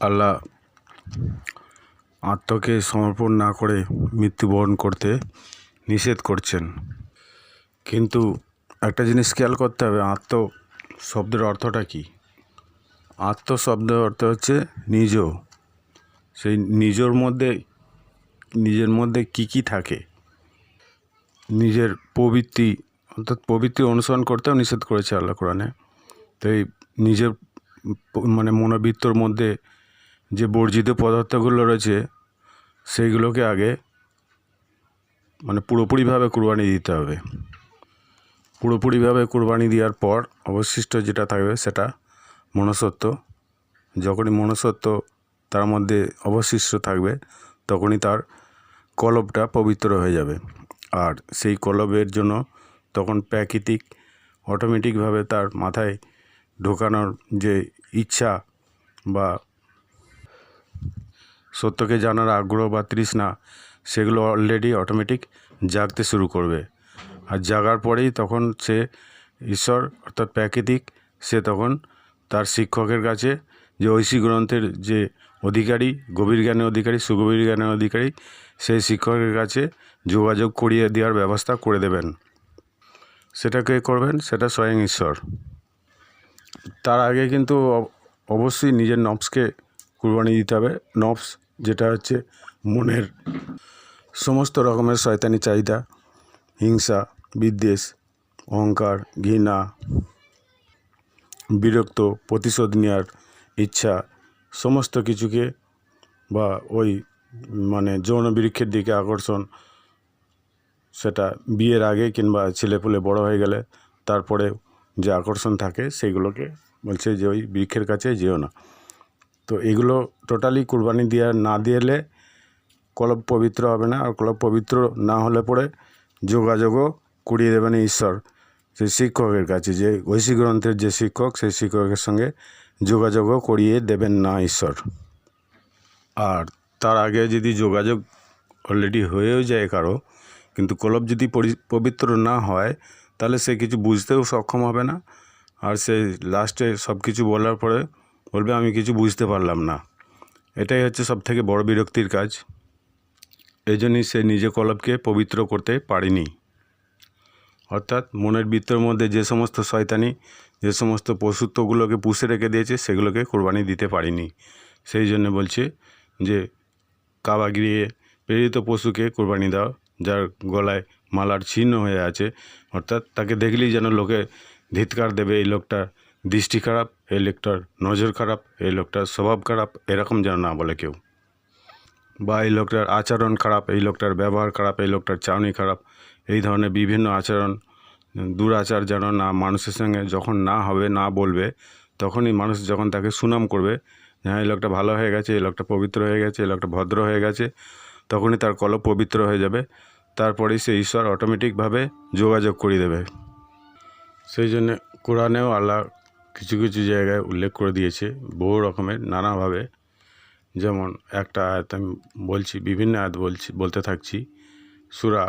আল্লাহ আত্মকে সমর্পণ না করে মৃত্যুবরণ করতে নিষেধ করছেন। কিন্তু একটা জিনিস খেয়াল করতে হবে, আত্ম শব্দের অর্থটা কী? আত্ম শব্দের অর্থ হচ্ছে নিজ। সেই নিজের মধ্যে নিজের মধ্যে কী কী থাকে? নিজের প্রবৃত্তি, অর্থাৎ প্রবৃত্তি অনুসরণ করতেও নিষেধ করেছে আল্লাহ কোরআনে। তো এই নিজের মানে মনোবৃত্তর মধ্যে যে বর্জিত পদার্থগুলো রয়েছে, সেইগুলোকে আগে মানে পুরোপুরিভাবে কুরবানি দিতে হবে। পুরোপুরিভাবে কুরবানি দেওয়ার পর অবশিষ্ট যেটা থাকবে সেটা মনসত্ব যখনই মনসত্ব তার মধ্যে অবশিষ্ট থাকবে, তখনই তার কলবটা পবিত্র হয়ে যাবে। আর সেই কলবের জন্য তখন প্রাকৃতিক, অটোমেটিকভাবে তার মাথায় ঢোকানোর যে ইচ্ছা বা সত্যকে জানার আগ্রহ বা তৃষ্ণা, সেগুলো অলরেডি অটোমেটিক জাগতে শুরু করবে। আর জাগার পরেই তখন সে ঈশ্বর, অর্থাৎ প্রাকৃতিক, সে তখন তার শিক্ষকের কাছে যে ঐশী গ্রন্থের যে অধিকারী, গভীর জ্ঞানের অধিকারী, সুগভীর জ্ঞানের অধিকারী, সেই শিক্ষকের কাছে যোগাযোগ করিয়ে দেওয়ার ব্যবস্থা করে দেবেন। সেটা কে করবেন? সেটা স্বয়ং ঈশ্বর। তার আগে কিন্তু অবশ্যই নিজের নবসকে কুরবানি দিতে হবে। নবস যেটা হচ্ছে মনের সমস্ত রকমের শয়তানি চাহিদা, হিংসা, বিদ্বেষ, অহংকার, ঘৃণা, বিরক্ত, প্রতিশোধ নেওয়ার ইচ্ছা, সমস্ত কিছুকে বা ওই মানে যৌন বৃক্ষের দিকে আকর্ষণ, সেটা বিয়ের আগে কিংবা ছেলেপুলে বড় হয়ে গেলে তারপরে যে আকর্ষণ থাকে সেইগুলোকে বলছে যে ওই বৃক্ষের কাছে যেও না। তো এগুলো টোটালি কুরবানি দেওয়া না দিলে কলব পবিত্র হবে না। আর কলব পবিত্র না হলে পরে যোগাযোগও কুড়িয়ে দেবেন ঈশ্বর, সেই শিক্ষকের কাছে। যে ঐশী গ্রন্থের যে শিক্ষক, সেই শিক্ষকের সঙ্গে যোগাযোগও করিয়ে দেবেন না ঈশ্বর। আর তার আগে যদি যোগাযোগ অলরেডি হয়েও যায় কারও, কিন্তু কলব যদি পবিত্র না হয়, তাহলে সে কিছু বুঝতেও সক্ষম হবে না। আর সে লাস্টে সব কিছু বলার পরে বলবে, আমি কিছু বুঝতে পারলাম না। এটাই হচ্ছে সব থেকে বড় বিরক্তির কাজ। এই জন্যই সে নিজে কলবকে পবিত্র করতে পারেনি। অর্থাৎ মনের বৃত্তর মধ্যে যে সমস্ত শয়তানি, যে সমস্ত পশুত্বগুলোকে পুষে রেখে দিয়েছে, সেগুলোকে কোরবানি দিতে পারিনি। সেই জন্য বলছে যে, কাবা গিয়ে প্রেরিত পশুকে কোরবানি দাও, যার গলায় মালার ছিন্ন হয়ে আছে। অর্থাৎ তাকে দেখলেই যেন লোকে ধিৎকার দেবে, এই লোকটার দৃষ্টি খারাপ এই লোকটার নজর খারাপ এই লোকটার স্বভাব খারাপ, এরকম যেন না বলে কেউ। বা এই লোকটার আচরণ খারাপ, এই লোকটার ব্যবহার খারাপ, এই লোকটার চাউনি খারাপ, এই ধরনের বিভিন্ন আচরণ, দুরাচার যেন না মানুষের সঙ্গে যখন না হবে, না বলবে, তখনই মানুষ যখন তাকে সুনাম করবে হ্যাঁ এই লোকটা ভালো হয়ে গেছে, এই লোকটা পবিত্র হয়ে গেছে, এই লোকটা ভদ্র হয়ে গেছে, তখনই তার কলব পবিত্র হয়ে যাবে। তারপরেই সে ঈশ্বর অটোমেটিকভাবে যোগাযোগ করিয়ে দেবে। সেই জন্যে কোরআনেও আল্লাহ কিছু কিছু জায়গায় উল্লেখ করে দিয়েছে বহু রকমের, নানাভাবে। যেমন একটা আয়াত আমি বলছি, বিভিন্ন আয়াত বলছি, বলতে থাকছি। সুরা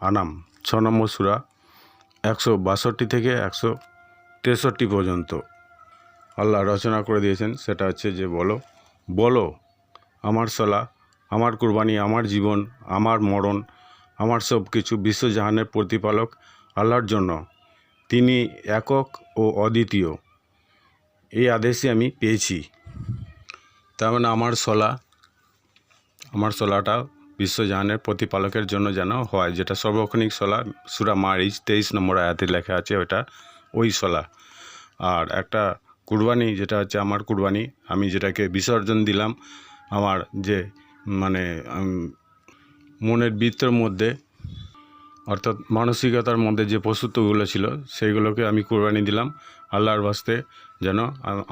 আনাম, ছ নম্বর সুরা, একশো বাষট্টি থেকে একশো তেষট্টি পর্যন্ত। আল্লাহ রচনা করে দিয়েছেন, সেটা হচ্ছে যে বলো বলো, আমার সলা আমার কুরবানি, আমার জীবন, আমার মরণ, আমার সব কিছু বিশ্বজাহানের প্রতিপালক আল্লাহর জন্য। তিনি একক ও অদ্বিতীয়। এই আদেশই আমি পেয়েছি। তার মানে আমার সলা, আমার সলাটা বিশ্বজাহানের প্রতিপালকের জন্য যেন হয়, যেটা সর্বক্ষণিক সলা, সুরা মারিচ তেইশ নম্বর আয়াতে লেখা আছে, ওটা ওই সলা। আর একটা কুরবানি, যেটা হচ্ছে আমার কুরবানি, আমি যেটাকে বিসর্জন দিলাম, আমার যে মানে মনের বৃত্তের মধ্যে অর্থাৎ মানসিকতার মধ্যে যে পশুত্বগুলো ছিল, সেইগুলোকে আমি কোরবানি দিলাম আল্লাহর বাস্তে, যেন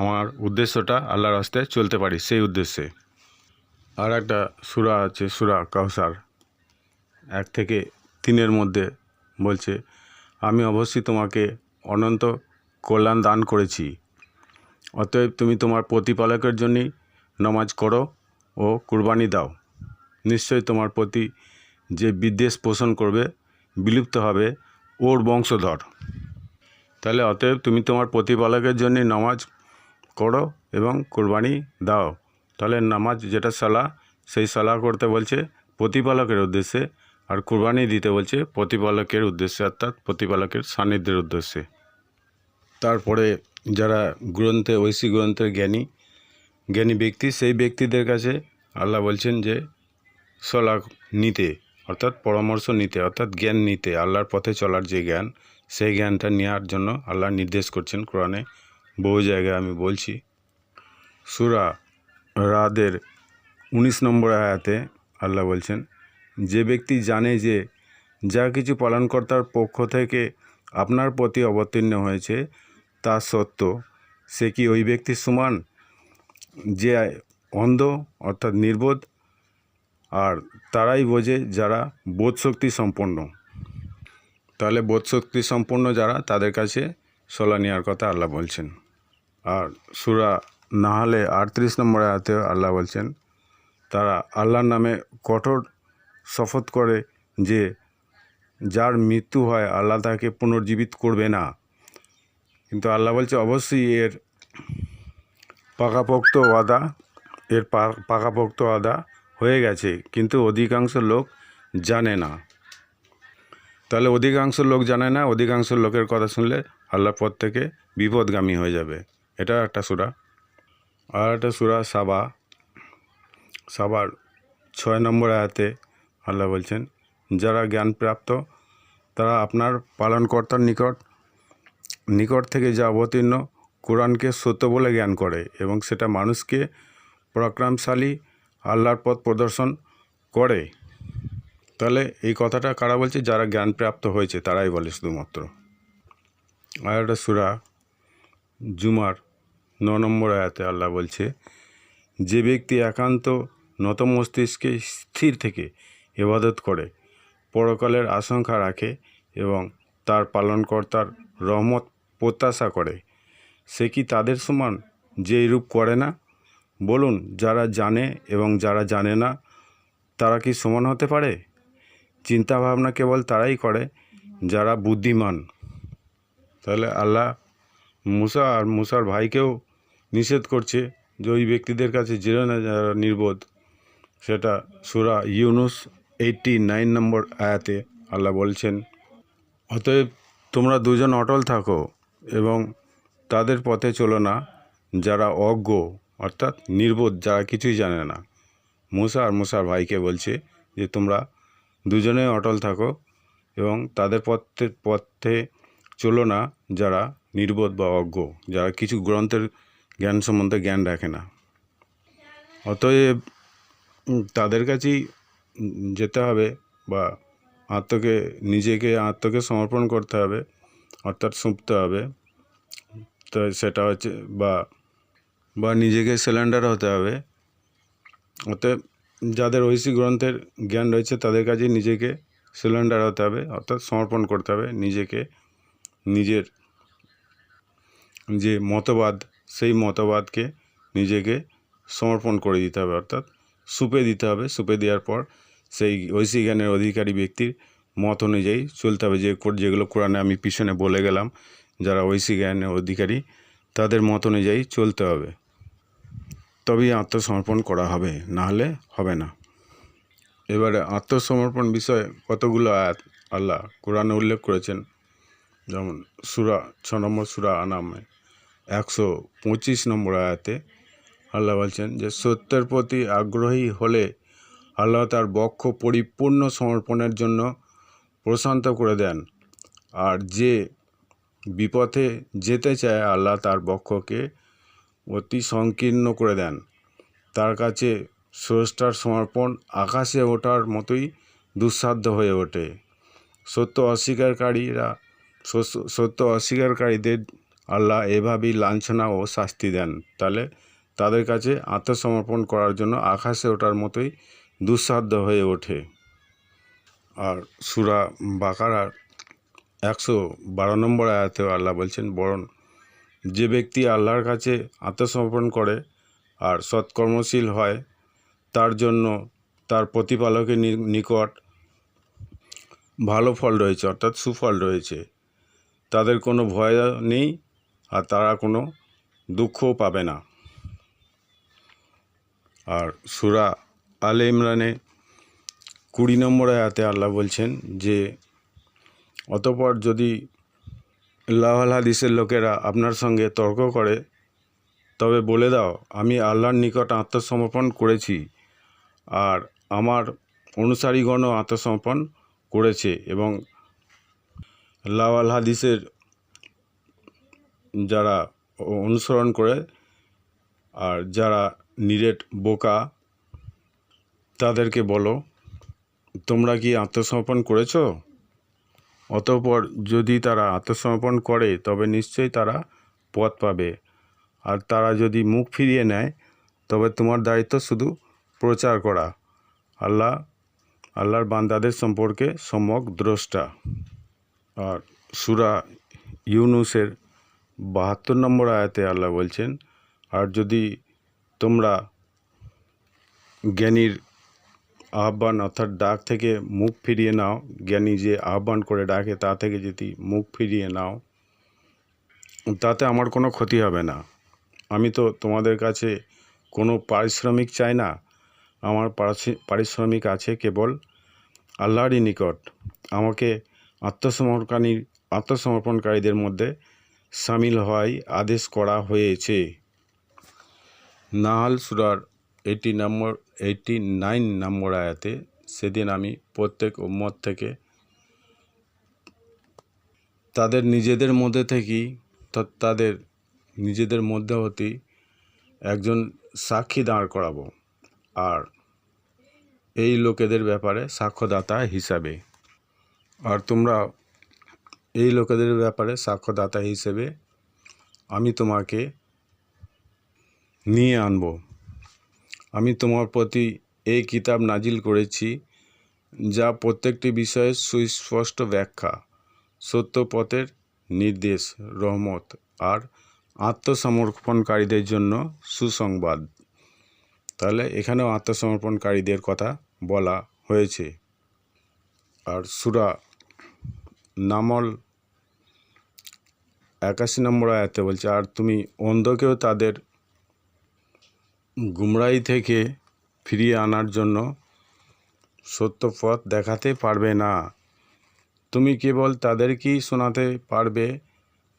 আমার উদ্দেশ্যটা আল্লাহর বাস্তে চলতে পারি সেই উদ্দেশ্যে। আর একটা সুরা আছে, সুরা কাউসার এক থেকে তিনের মধ্যে বলছে, আমি অবশ্যই তোমাকে অনন্ত কল্যাণ দান করেছি। অতএব তুমি তোমার প্রতিপালকের জন্যই নমাজ করো ও কুরবানি দাও। নিশ্চয়ই তোমার প্রতি যে বিদ্বেষ পোষণ করবে বিলুপ্ত হবে ওর বংশধর। তাহলে অতএব তুমি তোমার প্রতিপালকের জন্য নামাজ করো এবং কোরবানি দাও। তাহলে নামাজ যেটা সালা, সেই সালা করতে বলছে প্রতিপালকের উদ্দেশ্যে আর কুরবানি দিতে বলছে প্রতিপালকের উদ্দেশ্যে, অর্থাৎ প্রতিপালকের সান্নিধ্যের উদ্দেশ্যে। তারপরে যারা গ্রন্থে, ঐশী গ্রন্থের জ্ঞানী জ্ঞানী ব্যক্তি, সেই ব্যক্তিদের কাছে আল্লাহ বলছেন যে সলা নিতে। অর্থাৎ পরামর্শ নিতে, অর্থাৎ জ্ঞান নিতে, আল্লাহর পথে চলার যে জ্ঞান, সেই জ্ঞানটা নেওয়ার জন্য আল্লাহ নির্দেশ করছেন কোরআনে। বহু জায়গায় আমি বলছি। সুরা রাদের উনিশ নম্বর আয়াতে আল্লাহ বলছেন, যে ব্যক্তি জানে যে যা কিছু পালনকর্তার পক্ষ থেকে আপনার প্রতি অবতীর্ণ হয়েছে, তা সত্য। সে কি ওই ব্যক্তির সমান, যে অন্ধ, অর্থাৎ নির্বোধ? আর তারাই বোঝে যারা বোধশক্তি সম্পন্ন। তাহলে বোধশক্তি সম্পন্ন যারা, তাদের কাছে সোলা নেওয়ার কথা আল্লাহ বলছেন। আর সুরা নাহলে আটত্রিশ নম্বর আয়াতে আল্লাহ বলছেন, তারা আল্লাহর নামে কঠোর শপথ করে যে যার মৃত্যু হয় আল্লাহ তাকে পুনর্জীবিত করবে না। কিন্তু আল্লাহ বলছে, অবশ্যই এর পাকাপোক্ত আদা এর পাকাপোক্ত ওয়াদা হয়ে গেছে, কিন্তু অধিকাংশ লোক জানে না। তাহলে অধিকাংশ লোক জানে না, অধিকাংশ লোকের কথা শুনলে আল্লাহর পথ থেকে বিপদগামী হয়ে যাবে। এটা একটা সুরা। আর একটা সুরা সাবা। সাবার ছয় নম্বর আয়াতে আল্লাহ বলছেন, যারা জ্ঞানপ্রাপ্ত, তারা আপনার পালনকর্তার নিকট নিকট থেকে যা অবতীর্ণ কোরআনকে সত্য বলে জ্ঞান করে এবং সেটা মানুষকে পরাক্রমশালী আল্লাহর পথ প্রদর্শন করে। তাহলে এই কথাটা কারা বলছে? যারা জ্ঞানপ্রাপ্ত হয়েছে, তারাই বলে শুধুমাত্র। আর একটা সুরা জুমার ন নম্বর আয়াতে আল্লাহ বলছে, যে ব্যক্তি একান্ত নত মস্তিষ্কে স্থির থেকে এবাদত করে, পরকালের আশঙ্কা রাখে এবং তার পালনকর্তার রহমত প্রত্যাশা করে, সে কি তাদের সমান যে রূপ করে না? বলুন, যারা জানে এবং যারা জানে না, তারা কি সমান হতে পারে? চিন্তা ভাবনা কেবল তারাই করে যারা বুদ্ধিমান। তাহলে আল্লাহ মুসা আর মুসার ভাইকেও নিষেধ করছে যে ওই ব্যক্তিদের কাছে যেও না যারা নির্বোধ, সেটা সুরা ইউনুস এইটটি নাইন নম্বর আয়াতে আল্লাহ বলছেন, অতএব তোমরা দুজন অটল থাকো এবং তাদের পথে চলো না, যারা অজ্ঞ অর্থাৎ নির্বোধ যারা কিছুই জানে না। মুসা আর মুসার ভাইকে বলছে যে, তোমরা দুজনে অটল থাকো এবং তাদের পথে পথে চলো না যারা নির্বোধ বা অজ্ঞ, যারা কিছু গ্রন্থের জ্ঞান সম্বন্ধে জ্ঞান রাখে না। অতএব তাদের কাছেই যেতে হবে বা আত্মকে, নিজেকে আত্মকে সমর্পণ করতে হবে, অর্থাৎ সুঁপতে হবে। তো সেটা হচ্ছে, বা বা নিজেকে সিলিন্ডার হতে হবে। অতএব যাদের ঐশী গ্রন্থের জ্ঞান রয়েছে, তাদের কাছেই নিজেকে সিলিন্ডার হতে হবে, অর্থাৎ সমর্পণ করতে হবে নিজেকে, নিজের যে মতবাদ, সেই মতবাদকে নিজেকে সমর্পণ করে দিতে হবে, অর্থাৎ সুপে দিতে হবে। সুপে দেওয়ার পর সেই ঐশী জ্ঞানের অধিকারী ব্যক্তির মত অনুযায়ী চলতে হবে। যে যেগুলো কোরআনে আমি পিছনে বলে গেলাম, যারা ঐশী জ্ঞানের অধিকারী, তাদের মত অনুযায়ী চলতে হবে। তবেই আত্মসমর্পণ করা হবে না হলে হবে না। এবারে আত্মসমর্পণ বিষয়ে কতগুলো আয়াত আল্লাহ কোরআনে উল্লেখ করেছেন? যেমন সুরা, ছ নম্বর সুরা আনামে, একশো পঁচিশ নম্বর আয়াতে আল্লাহ বলছেন যে, সত্যের প্রতি আগ্রহী হলে আল্লাহ তার বক্ষ পরিপূর্ণ সমর্পণের জন্য প্রশান্ত করে দেন। আর যে বিপথে যেতে চায়, আল্লাহ তার বক্ষকে অতি সংকীর্ণ করে দেন। তার কাছে স্রষ্টার সমর্পণ আকাশে ওঠার মতোই দুঃসাধ্য হয়ে ওঠে। সত্য অস্বীকারীরা সত্য অস্বীকারীদের আল্লাহ এভাবেই লাঞ্ছনা ও শাস্তি দেন। তাহলে তাদের কাছে আত্মসমর্পণ করার জন্য আকাশে ওঠার মতোই দুঃসাধ্য হয়ে ওঠে। আর সুরা বাকারার একশো বারো নম্বর আয়াতেও আল্লাহ বলছেন, বরং যে ব্যক্তি আল্লাহর কাছে আত্মসমর্পণ করে আর সৎকর্মশীল হয়, তার জন্য তার প্রতিপালকের নিকট ভালো ফল রয়েছে, অর্থাৎ সুফল রয়েছে। তাদের কোনো ভয় নেই আর তারা কোনো দুঃখও পাবে না। আর সুরা আলে ইমরানে কুড়ি নম্বর আয়াতে আল্লাহ বলছেন যে, অতপর যদি লাহাল হাদিসের লোকেরা আপনার সঙ্গে তর্ক করে, তবে বলে দাও, আমি আল্লাহর নিকট আত্মসমর্পণ করেছি আর আমার অনুসারীগণও আত্মসমর্পণ করেছে এবং লাওয়াল হাদিসের যারা অনুসরণ করে আর যারা নিরেট বোকা, তাদেরকে বলো, তোমরা কি আত্মসমর্পণ করেছ? অতঃপর যদি তারা আত্মসমর্পণ করে, তবে নিশ্চয়ই তারা পথ পাবে। আর তারা যদি মুখ ফিরিয়ে নেয়, তবে তোমার দায়িত্ব শুধু প্রচার করা। আল্লাহ, আল্লাহর বান্দাদের সম্পর্কে সম্যক দ্রষ্টা। আর সুরা ইউনুসের বাহাত্তর নম্বর আয়াতে আল্লাহ বলছেন, আর যদি তোমরা জ্ঞানীর আহ্বান অর্থাৎ ডাক থেকে মুখ ফিরিয়ে নাও। জ্ঞানী যে আহ্বান করে ডাকে, তা থেকে যদি মুখ ফিরিয়ে নাও, তাতে আমার কোনো ক্ষতি হবে না। আমি তো তোমাদের কাছে কোনো পারিশ্রমিক চাই না। আমার পারিশ্রমিক আছে কেবল আল্লাহরই নিকট। আমাকে আত্মসমর্পণকারী আত্মসমর্পণকারীদের মধ্যে সামিল হওয়াই আদেশ করা হয়েছে। নাহাল সুরার এইটি নম্বর এইটি নাইন নম্বর আয়াতে সেদিন আমি প্রত্যেক উম্মত থেকে তাদের নিজেদের মধ্যে থেকেই তাদের নিজেদের মধ্যে হতেই একজন সাক্ষী দাঁড় করাবো। আর এই লোকেদের ব্যাপারে সাক্ষ্যদাতা হিসাবে। আর তোমরা এই লোকেদের ব্যাপারে সাক্ষ্যদাতা হিসেবে আমি তোমাকে নিয়ে আনব। আমি তোমার প্রতি এই কিতাব নাজিল করেছি, যা প্রত্যেকটি বিষয়ে সুস্পষ্ট ব্যাখ্যা সত্য পথের নির্দেশ, রহমত আর আত্মসমর্পণকারীদের জন্য সুসংবাদ। তাহলে এখানেও আত্মসমর্পণকারীদের কথা বলা হয়েছে। আর সুরা নামল একাশি নম্বর আয়াতে বলছে, আর তুমি অন্ধকেও তাদের গুমরাই থেকে ফিরিয়ে আনার জন্য সত্য পথ দেখাতে পারবে না। তুমি কেবল তাদেরকেই শোনাতে পারবে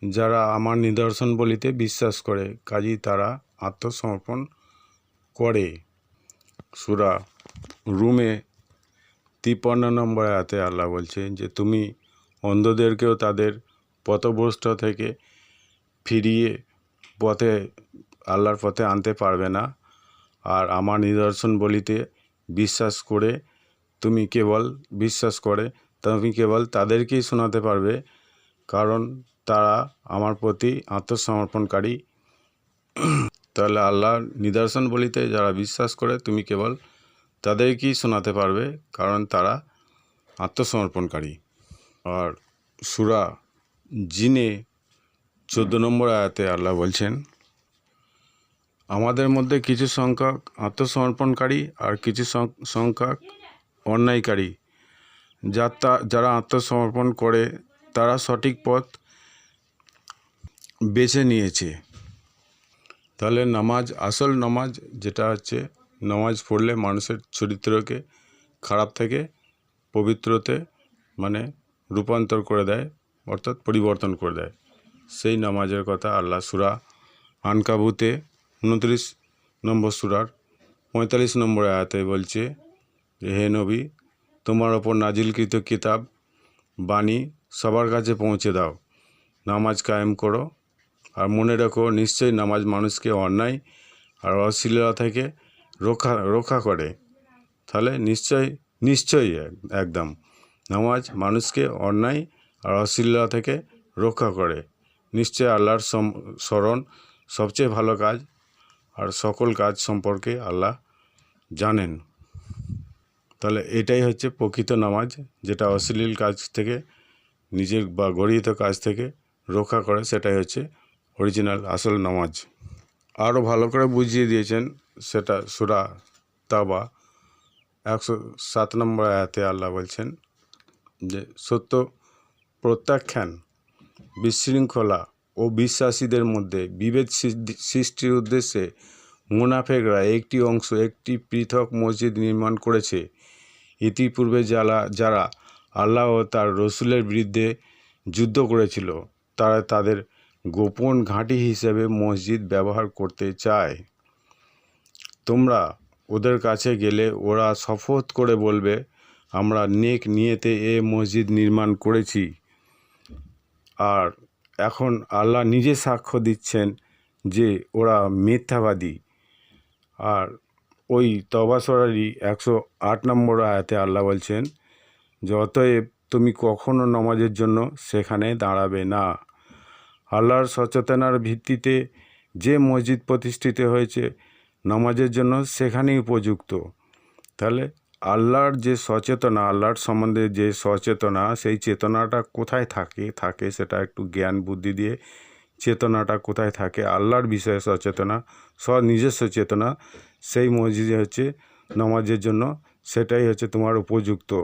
যারা আমার নিদর্শন বলিতে বিশ্বাস করে, কাজেই তারা আত্মসমর্পণ করে। সুরা রুমে তিপ্পান্ন নম্বর আয়াতে আল্লাহ বলছে যে, তুমি অন্ধদেরকেও তাদের পথভ্রষ্ট থেকে ফিরিয়ে পথে, আল্লাহর পথে আনতে পারবে না। আর আমার নিদর্শন বলিতে বিশ্বাস করে তুমি কেবল বিশ্বাস করে, তুমি কেবল তাদেরকেই শোনাতে পারবে, কারণ তারা আমার প্রতি আত্মসমর্পণকারী। তাহলে আল্লাহর নিদর্শন বলিতে যারা বিশ্বাস করে, তুমি কেবল তাদেরকেই শোনাতে পারবে, কারণ তারা আত্মসমর্পণকারী। আর সুরা জিনে চোদ্দ নম্বর আয়াতে আল্লাহ বলছেন আমাদের মধ্যে কিছু সংখ্যক আত্মসমর্পণকারী আর কিছু সংখ্যক অন্যায়কারী। যা যারা আত্মসমর্পণ করে, তারা সঠিক পথ বেছে নিয়েছে। তাহলে নামাজ আসল নামাজ যেটা হচ্ছে নামাজ পড়লে মানুষের চরিত্রকে খারাপ থেকে পবিত্রতে মানে রূপান্তর করে দেয়, অর্থাৎ পরিবর্তন করে দেয়। সেই নামাজের কথা আল্লাহ সুরা আনকাবুতে উনত্রিশ নম্বর সুরার পঁয়তাল্লিশ নম্বর আয়াতে বলছে যে, হে নবী, তোমার ওপর নাজিলকৃত কিতাব, বাণী সবার কাছে পৌঁছে দাও। নামাজ কায়েম করো আর মনে রাখো, নিশ্চয়ই নামাজ মানুষকে অন্যায় আর অশ্লীলতা থেকে রক্ষা রক্ষা করে। তাহলে নিশ্চয়, নিশ্চয়ই এক- একদম নামাজ মানুষকে অন্যায় আর অশ্লীলতা থেকে রক্ষা করে। নিশ্চয় আল্লাহর সম- স্মরণ সবচেয়ে ভালো কাজ আর সকল কাজ সম্পর্কে আল্লাহ জানেন। তাহলে এটাই হচ্ছে প্রকৃত নামাজ, যেটা অশ্লীল কাজ থেকে, নিজের বা গরিহিত কাজ থেকে রক্ষা করে, সেটাই হচ্ছে অরিজিনাল আসল নামাজ। আরও ভালো করে বুঝিয়ে দিয়েছেন সেটা সুরা তাবা, একশো সাত নম্বর আয়াতে আল্লাহ বলছেন যে, সত্য প্রত্যাখ্যান, বিশৃঙ্খলা ও বিশ্বাসীদের মধ্যে বিভেদ সৃষ্টির উদ্দেশ্যে মুনাফেকরা একটি অংশ একটি পৃথক মসজিদ নির্মাণ করেছে। ইতিপূর্বে যারা যারা আল্লাহ ও তার রসুলের বিরুদ্ধে যুদ্ধ করেছিল, তারা তাদের গোপন ঘাঁটি হিসেবে মসজিদ ব্যবহার করতে চায়। তোমরা ওদের কাছে গেলে ওরা শপথ করে বলবে, আমরা নেক নিয়েতে এ মসজিদ নির্মাণ করেছি। আর এখন আল্লাহ নিজে সাক্ষ্য দিচ্ছেন যে ওরা মিথ্যাবাদী। আর ওই তবাসরারই একশো আট নম্বর আয়াতে আল্লাহ বলছেন যতএব তুমি কখনো নমাজের জন্য সেখানে দাঁড়াবে না। আল্লাহর সচেতনার ভিত্তিতে যে মসজিদ প্রতিষ্ঠিত হয়েছে, নামাজের জন্য সেখানেই উপযুক্ত। তাহলে আল্লাহর যে সচেতনা, আল্লাহর সম্বন্ধে যে সচেতনা, সেই চেতনাটা কোথায় থাকে? থাকে সেটা একটু জ্ঞান, বুদ্ধি দিয়ে চেতনাটা কোথায় থাকে? আল্লাহর বিষয়ে সচেতনা স্ব নিজস্ব চেতনা, সেই মসজিদে হচ্ছে নামাজের জন্য, সেটাই হচ্ছে তোমার উপযুক্ত।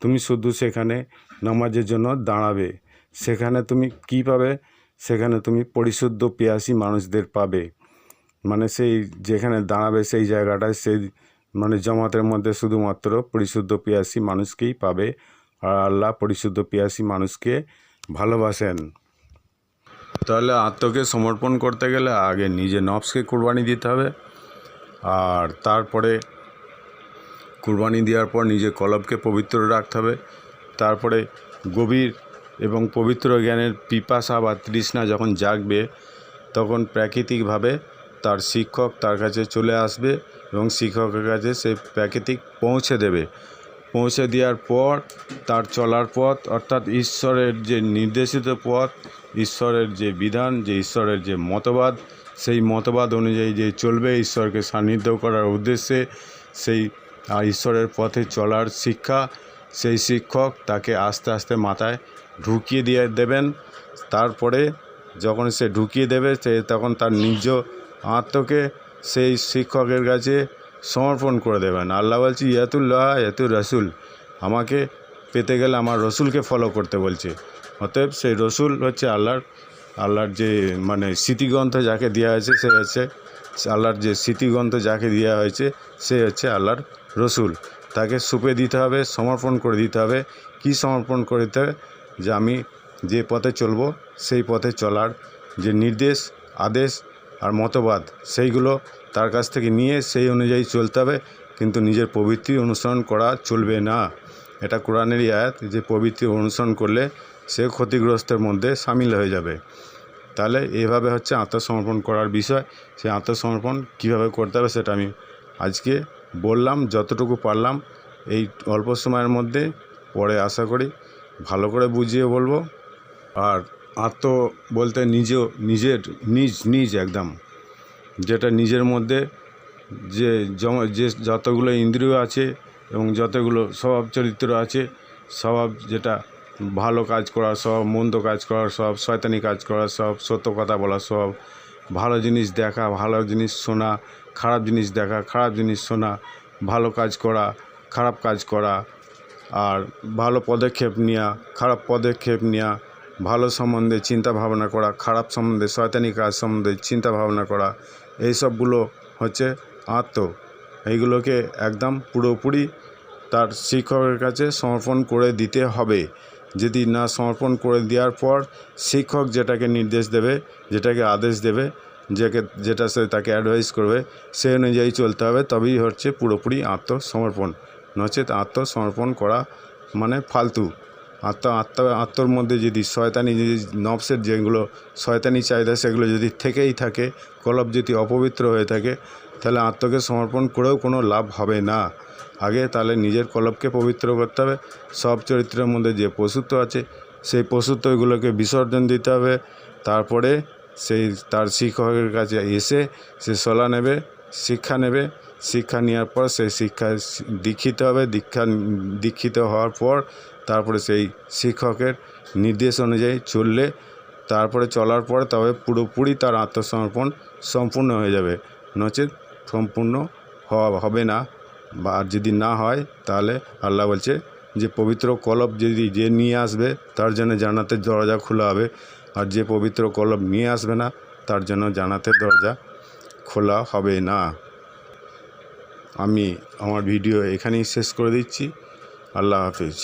তুমি শুধু সেখানে নামাজের জন্য দাঁড়াবে। সেখানে তুমি কি পাবে? সেখানে তুমি পরিশুদ্ধ, পেয়াসী মানুষদের পাবে। মানে সেই যেখানে দাঁড়াবে সেই জায়গাটায় সেই মানে জমাতের মধ্যে শুধুমাত্র পরিশুদ্ধ পেয়াসী মানুষকেই পাবে আর আল্লাহ পরিশুদ্ধ পেয়াসী মানুষকে ভালোবাসেন। তাহলে আত্মকে সমর্পণ করতে গেলে আগে নিজে নবসকে কুরবানি দিতে হবে আর তারপরে কুরবানি দেওয়ার পর নিজে কলবকে পবিত্র রাখতে হবে। তারপরে গভীর এবং পবিত্র জ্ঞানের পিপাসা বা তৃষ্ণা যখন জাগবে, তখন প্রাকৃতিকভাবে তার শিক্ষক তার কাছে চলে আসবে এবং শিক্ষকের কাছে সে প্রাকৃতিক পৌঁছে দেবে। পৌঁছে দেওয়ার পর, তার চলার পথ, অর্থাৎ ঈশ্বরের যে নির্দেশিত পথ, ঈশ্বরের যে বিধান, যে ঈশ্বরের যে মতবাদ, সেই মতবাদ অনুযায়ী যে চলবে, ঈশ্বরকে সান্নিধ্য করার উদ্দেশ্যে সেই ঈশ্বরের পথে চলার শিক্ষা, সেই শিক্ষক তাকে আস্তে আস্তে মাথায় ঢুকিয়ে দিয়ে দেবেন। তারপরে যখন সে ঢুকিয়ে দেবে, সে তখন তার নিজ আত্মকে সেই শিক্ষকের কাছে সমর্পণ করে দেবেন। আল্লাহ বলছি, ইয়াতুল্লাহ ইয়াতু রসুল আমাকে পেতে গেলে আমার রসুলকে ফলো করতে বলছে। অতএব সেই রসুল হচ্ছে আল্লাহর আল্লাহর যে মানে স্মৃতিগ্রন্থ যাকে দেওয়া হয়েছে, সে হচ্ছে আল্লাহর যে স্মৃতিগ্রন্থ যাকে দেওয়া হয়েছে, সে হচ্ছে আল্লাহর রসুল। তাকে সুপে দিতে হবে, সমর্পণ করে দিতে হবে। কি সমর্পণ করে দিতে হবে? যে আমি যে পথে চলবো, সেই পথে চলার যে নির্দেশ, আদেশ মতবাদ, সেইগুলো তার কাছ থেকে নিয়ে সেই অনুযায়ী চলতে হবে, কিন্তু নিজের প্রবৃত্তি অনুসরণ করা চলবে না। এটা কোরআনেরই আয়াত যে প্রবৃত্তি অনুসরণ করলে সে ক্ষতিগ্রস্তের মধ্যে সামিল হয়ে যাবে। তাহলে এভাবে হচ্ছে আত্মসমর্পণ করার বিষয় সেই আত্মসমর্পণ কীভাবে করতে হবে সেটা আমি আজকে বললাম, যতটুকু পারলাম, এই অল্প সময়ের মধ্যে পরে আশা করি ভালো করে বুঝিয়ে বলব। আর আত্ম বলতে নিজেও, নিজের, নিজ নিজ একদম। যেটা নিজের মধ্যে যে যে যতগুলো ইন্দ্রিয় আছে এবং যতগুলো স্বভাব চরিত্র আছে, স্বভাব যেটা ভালো কাজ করা সব মন্দ কাজ করা সব শয়তানি কাজ করা সব সত্য কথা বলা সব ভালো জিনিস দেখা, ভালো জিনিস শোনা, খারাপ জিনিস দেখা, খারাপ জিনিস শোনা, ভালো কাজ করা, খারাপ কাজ করা, আর ভালো পদক্ষেপ নেওয়া খারাপ পদক্ষেপ নেওয়া ভালো সম্বন্ধে, চিন্তা ভাবনা করা, খারাপ সম্বন্ধে, শয়তানি কাজ সম্বন্ধে, চিন্তা ভাবনা করা, এই সবগুলো হচ্ছে আত্ম। এইগুলোকে একদম পুরোপুরি তার শিক্ষকের কাছে সমর্পণ করে দিতে হবে। যদি না সমর্পণ করে দেওয়ার পর শিক্ষক যেটাকে নির্দেশ দেবে, যেটাকে আদেশ দেবে, যেকে, যেটা সে তাকে অ্যাডভাইস করবে সেই অনুযায়ী চলতে হবে, তবেই হচ্ছে পুরোপুরি আত্মসমর্পণ। নচেত আত্মসমর্পণ করা মানে ফালতু। আত্ম আত্ম, আত্মর মধ্যে যদি শয়তানি যদি নবসের যেগুলো শয়তানি চাহিদা সেগুলো যদি থেকেই থাকে, কলব যদি অপবিত্র হয়ে থাকে, তাহলে আত্মকে সমর্পণ করেও কোনো লাভ হবে না। আগে তাহলে নিজের কলবকে পবিত্র করতে হবে। সব চরিত্রের মধ্যে যে পশুত্ব আছে, সেই পশুত্বগুলোকে বিসর্জন দিতে হবে। তারপরে সেই তার শিক্ষকের কাছে এসে সে সলা নেবে, শিক্ষা নেবে। শিক্ষা নেওয়ার পর সেই শিক্ষায় দীক্ষিত হবে। দীক্ষা দীক্ষিত হওয়ার পর তারপরে সেই শিক্ষকের নির্দেশ অনুযায়ী চললে তারপরে চলার পর তবে পুরোপুরি তার আত্মসমর্পণ সম্পূর্ণ হয়ে যাবে। নচেত সম্পূর্ণ হওয়া হবে না বা যদি না হয় তাহলে আল্লাহ বলছে যে, পবিত্র কলব যদি যে নিয়ে আসবে তার জন্য জান্নাতের দরজা খোলা হবে। আর যে পবিত্র কলব নিয়ে আসবে না তার জন্য জান্নাতের দরজা খোলা হবে না। আমি আমার ভিডিও এখানেই শেষ করে দিচ্ছি। আল্লাহ হাফিজ।